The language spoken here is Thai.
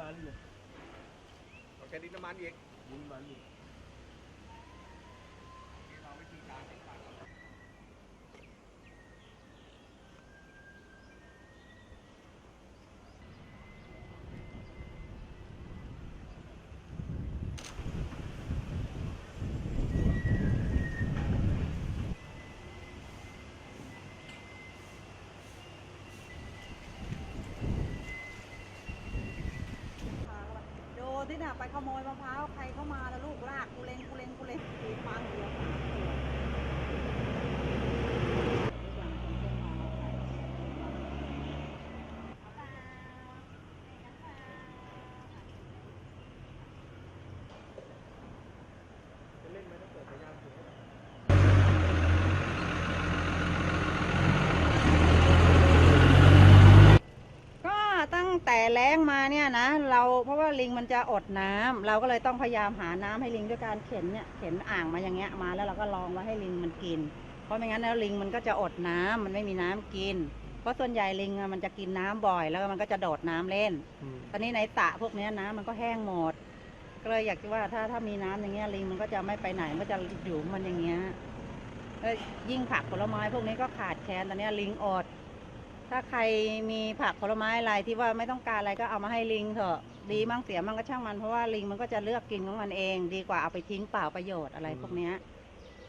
มันเนี่ยเราใช้ดินน้ำมันอีก ดินมันอีก เราวิธีการให้ฟัง นี่น่ะไปขโมยมะพร้าวใครเข้ามาแล้วลูกลากกูเลงกูเลงกูเลงกูฟังเดียว จะเล่นไหมถ้าเกิดพยายามถึง ก็ตั้ง แต่แล้งมาเนี่ยนะเราเพราะว่าลิงมันจะอดน้ำเราก็เลยต้องพยายามหาน้ำให้ลิงด้วยการเข็นเนี่ยเข็นอ่างมาอย่างเงี้ยมาแล้วเราก็ลองไว้ให้ลิงมันกิน เพราะไม่งั้นแล้วลิงมันก็จะอดน้ำมันไม่มีน้ำกิน เพราะส่วนใหญ่ลิงอะมันจะกินน้ำบ่อย แล้วมันก็จะโดดน้ำเล่น ตอนนี้ในสระพวกเนี้ยน้ำมันก็แห้งหมดก็เลยอยากจะว่าถ้าถ้ามีน้ำอย่างเงี้ยลิงมันก็จะไม่ไปไหนมันก็จะอยู่ของมันอย่างเงี้ยแล้วยิ่งผักผลไม้พวกนี้ก็ขาดแคลนตอนเนี้ยลิงอด ถ้าใครมีผักผลไม้อะไรที่ว่าไม่ต้องการอะไรก็เอามาให้ลิงเถอะดีมั่งเสียมั่งก็ช่างมันเพราะว่าลิงมันก็จะเลือกกินของมันเอง ดีกว่าเอาไปทิ้งเปล่าประโยชน์อะไรพวกเนี้ย